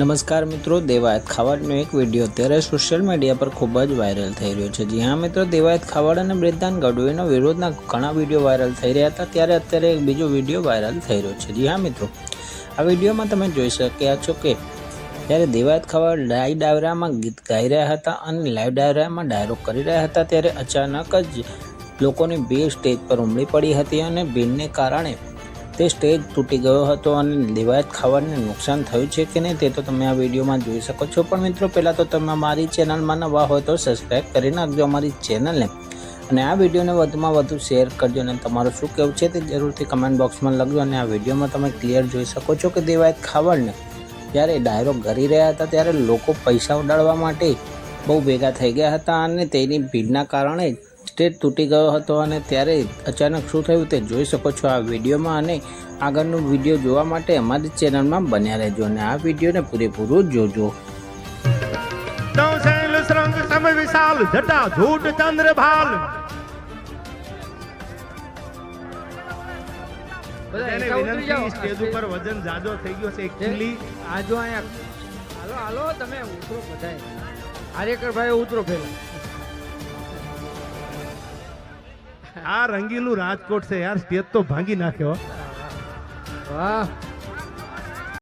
નમસ્કાર મિત્રો, દેવાયત ખાવાડનો એક વીડિયો અત્યારે સોશિયલ મીડિયા પર ખૂબ જ વાયરલ થઈ રહ્યો છે. જી હા મિત્રો, દેવાયત ખાવાડ અને બ્રિદ્ધાન ગઢવીનો વિરોધના ઘણા વીડિયો વાયરલ થઈ રહ્યા હતા. ત્યારે અત્યારે એક બીજો વીડિયો વાયરલ થઈ રહ્યો છે. જી હા મિત્રો, આ વિડીયોમાં તમે જોઈ શક્યા છો કે ત્યારે દેવાયત ખાવાડ લાઈવ ડાયરામાં ગીત ગાઈ રહ્યા હતા અને લાઈવ ડાયરામાં ડાયરો કરી રહ્યા હતા, ત્યારે અચાનક જ લોકોની ભીડ સ્ટેજ પર ઉમળી પડી હતી અને ભીડને કારણે તે સ્ટેજ તૂટી ગયો હતો અને દેવાયત ખાવાને નુકસાન થયું છે કે નહીં તે તો તમે આ વિડીયોમાં જોઈ શકો છો. પણ મિત્રો, પહેલાં તો તમે મારી ચેનલમાં નવા હોય તો સબસ્ક્રાઈબ કરી નાખજો અમારી ચેનલને. અને આ વિડીયોને વધુમાં વધુ શેર કરજો અને તમારું શું કહેવું છે તે જરૂરથી કમેન્ટ બોક્સમાં લખજો અને આ વિડીયોમાં તમે ક્લિયર જોઈ શકો છો કે દેવાયત ખાવાડને જ્યારે ડાયરો કરી રહ્યા હતા ત્યારે લોકો પૈસા ઉડાડવા માટે બહુ ભેગા થઈ ગયા હતા અને તેની ભીડના કારણે સ્ટેજ તૂટી ગયો હતો અને ત્યારે અચાનક શું થયું તે જોઈ શકો છો આ વિડીયોમાં અને આગળનું વીડિયો જોવા માટે અમારી ચેનલમાં બન્યા રહેજો અને આ વિડીયોને પૂરેપૂરું જોજો. વિશાલ જટા ઝૂટ ચંદ્ર ભાલ. ઉતરી જાઓ. વિનંતી સ્ટેજ ઉપર વજન જાજો થઈ ગયો છે એકચ્યુઅલી આજો અહીંયા હાલો હાલો તમે ઉતરો બધાય. આર્યકર ભાઈ ઉતરો પેલા આ રંગીલું રાજકોટ છે યાર સ્ટેજ તો ભાંગી નાખ્યો વાહ.